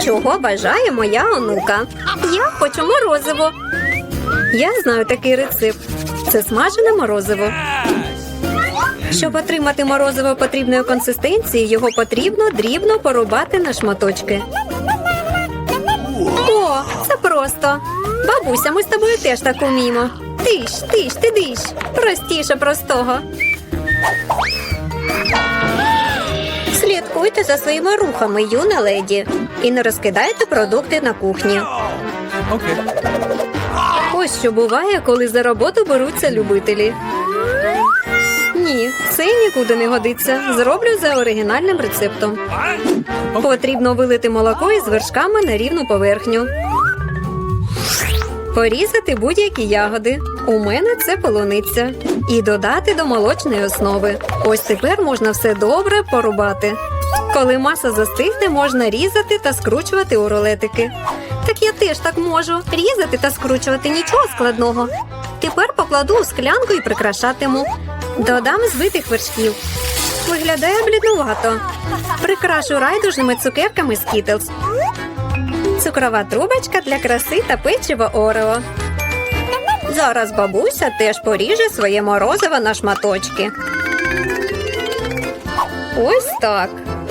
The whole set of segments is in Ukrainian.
Чого бажає моя онука? Я хочу морозиво. Я знаю такий рецепт. Це смажене морозиво. Щоб отримати морозиво потрібної консистенції, його потрібно дрібно порубати на шматочки. О, це просто. Бабуся, ми з тобою теж так уміємо. Тиш, тиш, ти диш. Простіше простого. Слідкуйте за своїми рухами, юна леді, і не розкидайте продукти на кухні. Okay. Ось що буває, коли за роботу беруться любителі. Ні, це нікуди не годиться. Зроблю за оригінальним рецептом. Потрібно вилити молоко із вершками на рівну поверхню. Порізати будь-які ягоди. У мене це полуниця. І додати до молочної основи. Ось тепер можна все добре порубати. Коли маса застигне, можна різати та скручувати у рулетики. Так я теж так можу. Різати та скручувати нічого складного. Тепер покладу у склянку і прикрашатиму. Додам збитих вершків. Виглядає бліднувато. Прикрашу райдужними цукерками Skittles. Цукрова трубочка для краси та печиво Орео. Зараз бабуся теж поріже своє морозиво на шматочки. Ось так.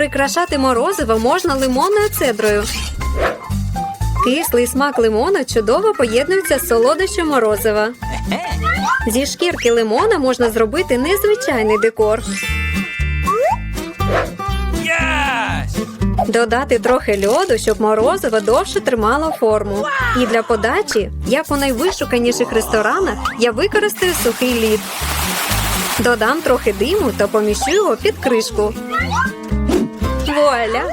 Прикрашати морозиво можна лимонною цедрою. Кислий смак лимона чудово поєднується з солодощем морозива. Зі шкірки лимона можна зробити незвичайний декор. Додати трохи льоду, щоб морозиво довше тримало форму. І для подачі, як у найвишуканіших ресторанах, я використаю сухий лід. Додам трохи диму та поміщу його під кришку. Вуаля!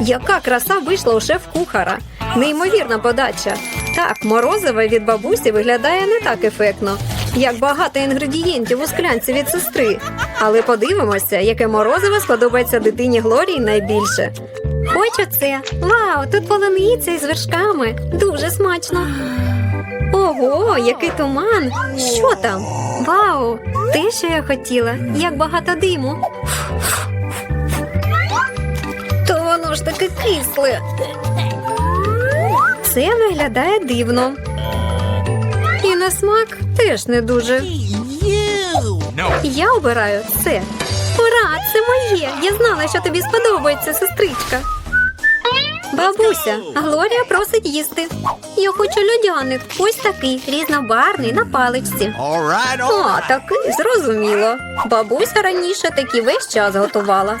Яка краса вийшла у шеф-кухара! Неймовірна подача. Так, морозиво від бабусі виглядає не так ефектно, як багато інгредієнтів у склянці від сестри. Але подивимося, яке морозиво сподобається дитині Глорії найбільше. Хочу це. Вау, тут полуниця із вершками. Дуже смачно. Ого, який туман! Що там? Вау! Те, що я хотіла, як багато диму. Воно ж таке кисле. Це виглядає дивно. І на смак теж не дуже. Я обираю це. Ура, це моє! Я знала, що тобі сподобається, сестричка. Бабуся, Глорія просить їсти. Я хочу льодяник. Ось такий різнобарний на паличці. All right, all О, такий зрозуміло. Бабуся раніше такі весь час готувала.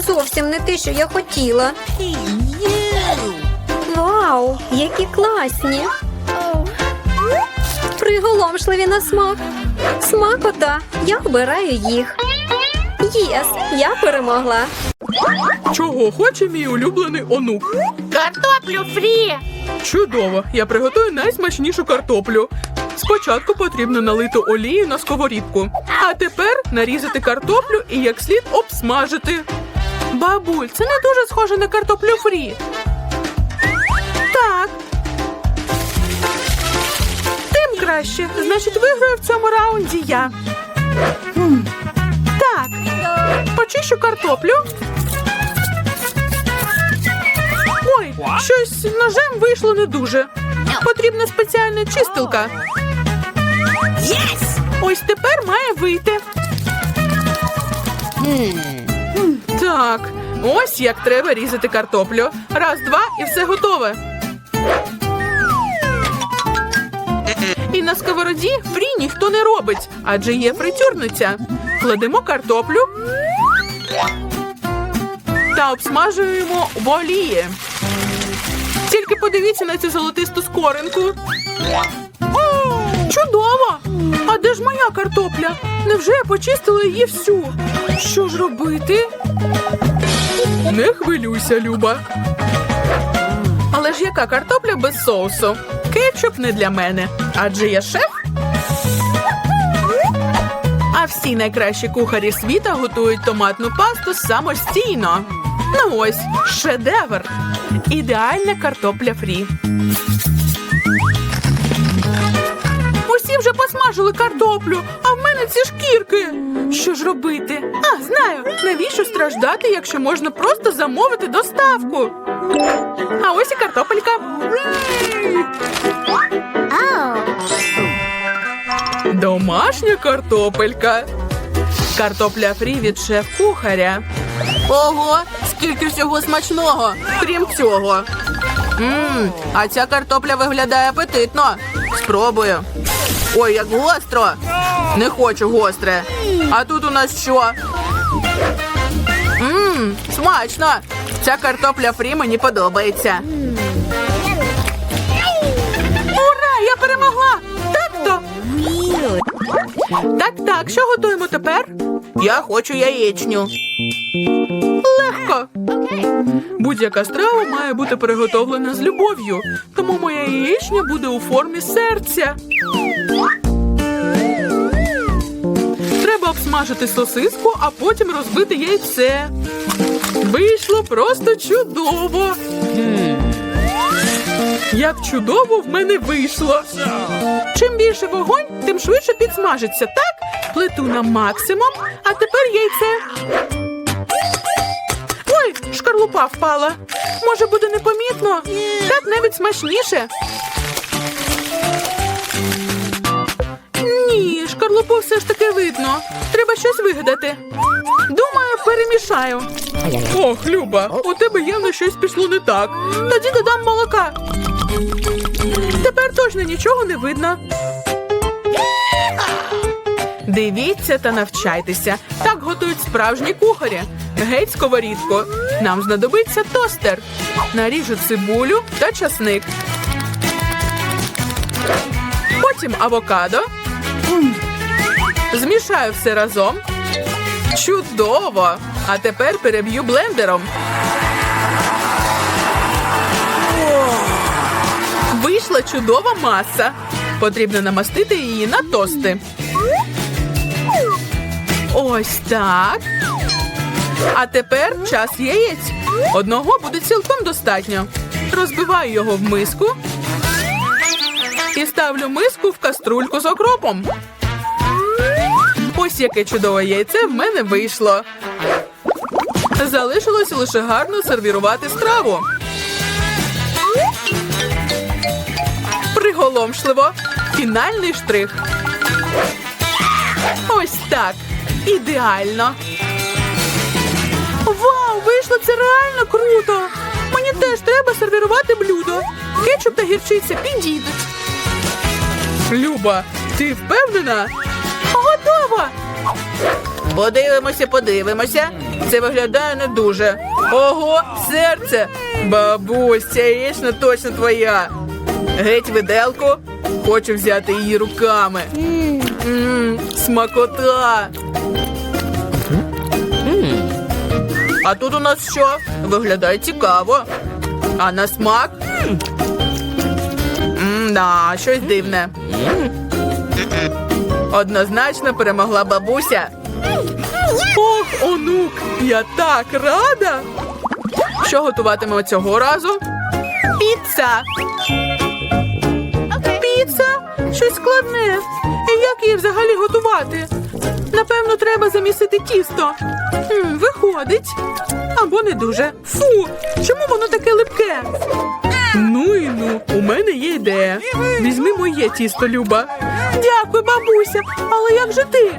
Зовсім не те, що я хотіла. Вау, які класні! Приголомшливі на смак. Смакота, я обираю їх. Єс, я перемогла. Чого хоче мій улюблений онук? Картоплю фрі! Чудово! Я приготую найсмачнішу картоплю. Спочатку потрібно налити олію на сковорідку, а тепер нарізати картоплю і як слід обсмажити. Бабуль, це не дуже схоже на картоплю фрі. Так. Тим краще. Значить, виграю в цьому раунді я. Так. Почищу картоплю. Ой, щось ножем вийшло не дуже. Потрібна спеціальна чистилка. Ось тепер має вийти. Так, ось як треба різати картоплю. Раз, два і все готове. І на сковороді фрі ніхто не робить, адже є фритюрниця. Кладемо картоплю та обсмажуємо в олії. Тільки подивіться на цю золотисту скоринку. О! де ж моя картопля? Невже я почистила її всю? Що ж робити? Не хвилюйся, Люба. Але ж яка картопля без соусу? Кетчуп не для мене, адже я шеф. А всі найкращі кухарі світа готують томатну пасту самостійно. Ну ось, шедевр. Ідеальна картопля фрі. Посмажили картоплю, а в мене ці шкірки. Що ж робити? А, знаю, навіщо страждати, якщо можна просто замовити доставку? А ось і картопелька. Домашня картопелька. Картопля фрі від шеф-кухаря. Ого, скільки всього смачного, крім цього. Мм, а ця картопля виглядає апетитно. Спробую. Ой, як гостро. Не хочу гостре. А тут у нас що? Мм, смачно. Ця картопля фрі мені подобається. Ура! Я перемогла! Так-то! Так, так, що готуємо тепер? Я хочу яєчню. Легко. Будь-яка страва має бути приготовлена з любов'ю, тому моя яєчня буде у формі серця. Треба обсмажити сосиску, а потім розбити яйце. Вийшло просто чудово. Як чудово в мене вийшло. Чим більше вогонь, тим швидше підсмажиться. Так, плиту на максимум, а тепер яйце. Ой, шкарлупа впала. Може буде непомітно? Так навіть смачніше. Ні, все ж таки видно. Треба щось вигадати. Думаю, перемішаю. Ох, Люба, у тебе явно щось пішло не так. Тоді додам молока. Тепер точно нічого не видно. Дивіться та навчайтеся. Так готують справжні кухарі. Геть сковорідку. Нам знадобиться тостер. Наріжу цибулю та часник. Потім авокадо. Змішаю все разом. Чудово! А тепер переб'ю блендером. Вийшла чудова маса. Потрібно намастити її на тости. Ось так. А тепер час яєць. Одного буде цілком достатньо. Розбиваю його в миску і ставлю миску в каструльку з окропом. Ось яке чудове яйце в мене вийшло. Залишилось лише гарно сервірувати страву. Приголомшливо. Фінальний штрих. Ось так. Ідеально. Вау, вийшло це реально круто. Мені теж треба сервірувати блюдо. Кетчуп та гірчиця підійдуть. Люба, ти впевнена? Готова. Подивимося, подивимося. Це виглядає не дуже. Ого, серце! Бабусь, ця яєчня точно твоя. Геть виделку. Хочу взяти її руками. Мм, смакота. А тут у нас що? Виглядає цікаво. А на смак? М-да, щось дивне. Однозначно перемогла бабуся. Ох, онук, я так рада. Що готуватимемо цього разу? Піца. Піца? Щось складне. І як її взагалі готувати? Напевно, треба замісити тісто. М, виходить. Або не дуже. Фу, чому воно таке липке? Ну і ну, у мене є ідея. Візьми моє тісто, Люба. Дякую, бабуся. Але як же ти?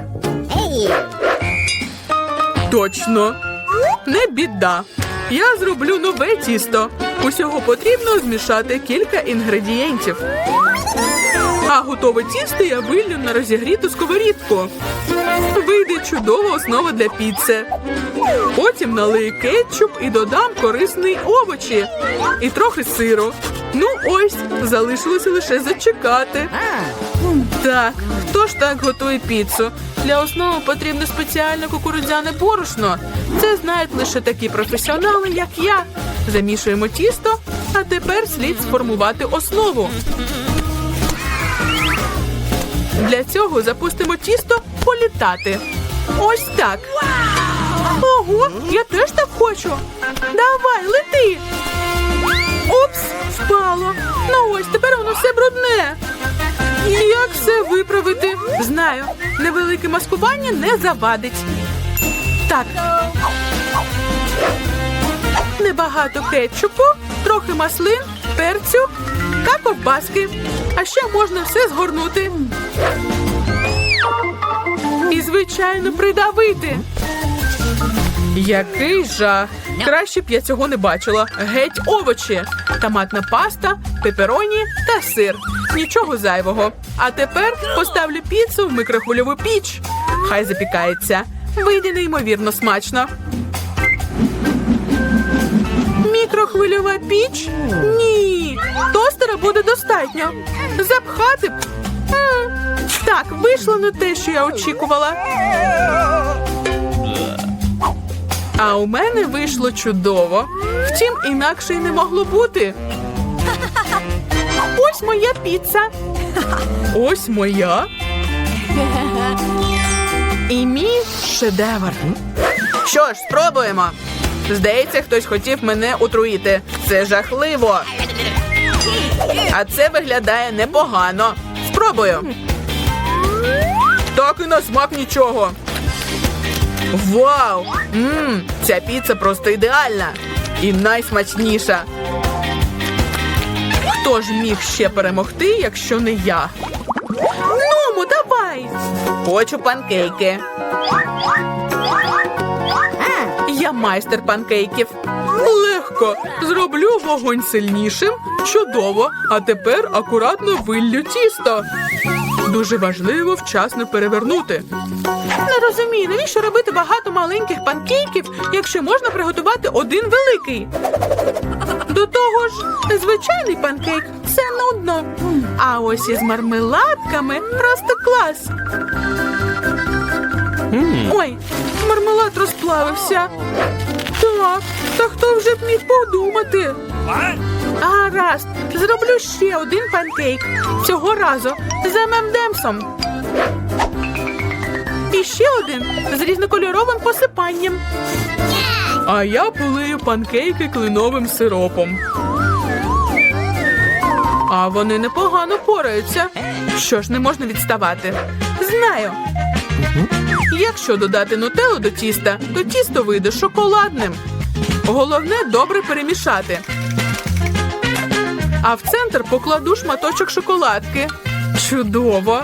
Точно. Не біда. Я зроблю нове тісто. Усього потрібно змішати кілька інгредієнтів. А готове тісто я виллю на розігріту сковорідку. Вийде чудова основа для піци. Потім налию кетчуп і додам корисні овочі і трохи сиру. Ну ось, залишилося лише зачекати. Так, хто ж так готує піцу? Для основи потрібно спеціальне кукурудзяне борошно. Це знають лише такі професіонали, як я. Замішуємо тісто, а тепер слід сформувати основу. Для цього запустимо тісто політати. Ось так. Ого, я теж так хочу. Давай, лети. Упс, впало. Ну ось, тепер воно все брудне. Як все виправити? Знаю, невелике маскування не завадить. Так. Небагато кетчупу, трохи маслин, перцю ковбаски. А ще можна все згорнути. І, звичайно, придавити. Який жах! Краще б я цього не бачила. Геть овочі, томатна паста, пепероні та сир. Нічого зайвого. А тепер поставлю піцу в микрохвильову піч. Хай запікається. Вийде неймовірно смачно. Мікрохвильова піч? Ні. Тостера буде достатньо. Запхати Так, вийшло не те, що я очікувала. А у мене вийшло чудово. Втім, інакше й не могло бути. Ось моя піца. Ось моя. І мій шедевр. Що ж, спробуємо. Здається, хтось хотів мене отруїти. Це жахливо. А це виглядає непогано. Спробую. Так і на смак нічого. Вау! Мм, ця піца просто ідеальна і найсмачніша. Хто ж міг ще перемогти, якщо не я? Ному, давай! Хочу панкейки. Я майстер панкейків. Легко. Зроблю вогонь сильнішим. Чудово. А тепер акуратно виллю тісто. Дуже важливо вчасно перевернути. Не розумію, навіщо робити багато маленьких панкейків, якщо можна приготувати один великий. До того ж, звичайний панкейк це нудно. А ось із мармеладками просто клас. Ой, мармелад розплавився. Так, та хто вже б міг подумати? Гаразд, зроблю ще один панкейк. Цього разу з ММДемсом. І ще один з різнокольоровим посипанням. А я полию панкейки кленовим сиропом. А вони непогано пораються. Що ж, не можна відставати. Знаю. Якщо додати нутеллу до тіста, то тісто вийде шоколадним. Головне добре перемішати. А в центр покладу шматочок шоколадки. Чудово.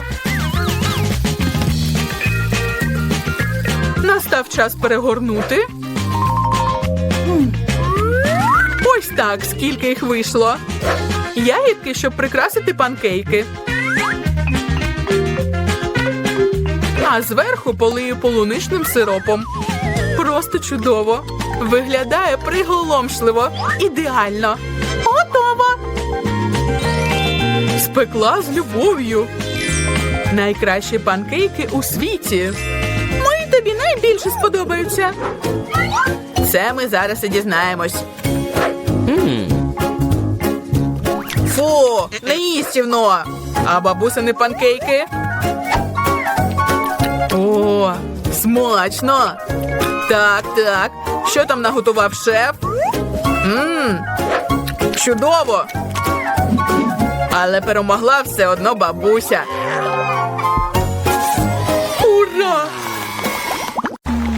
Настав час перегорнути. Ось так, скільки їх вийшло. Ягідки, щоб прикрасити панкейки. А зверху полию полуничним сиропом. Просто чудово. Виглядає приголомшливо. Ідеально. Готово. Спекла з любов'ю. Найкращі панкейки у світі. Мої тобі найбільше сподобаються. Це ми зараз і дізнаємось. Фу, неїстівно. А бабусини панкейки. О, смачно. Так, так. Що там наготував шеф? Ммм, чудово. Але перемогла все одно бабуся.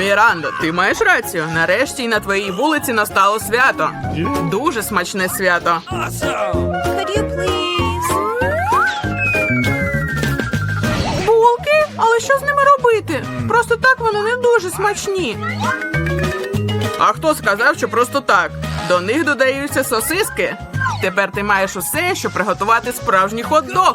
Мірандо, ти маєш рацію. Нарешті й на твоїй вулиці настало свято. Дуже смачне свято. Булки? Але що з ними робити? Просто так вони не дуже смачні. А хто сказав, що просто так? До них додаються сосиски. Тепер ти маєш усе, щоб приготувати справжній хот-дог.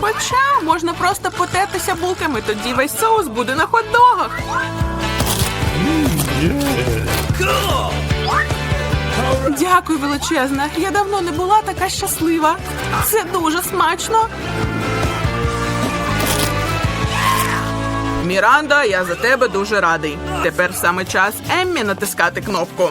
Хоча можна просто потертися булками, тоді весь соус буде на хот-догах. Дякую, величезна. Я давно не була така щаслива. Це дуже смачно. Міранда, я за тебе дуже радий. Тепер саме час Еммі натискати кнопку.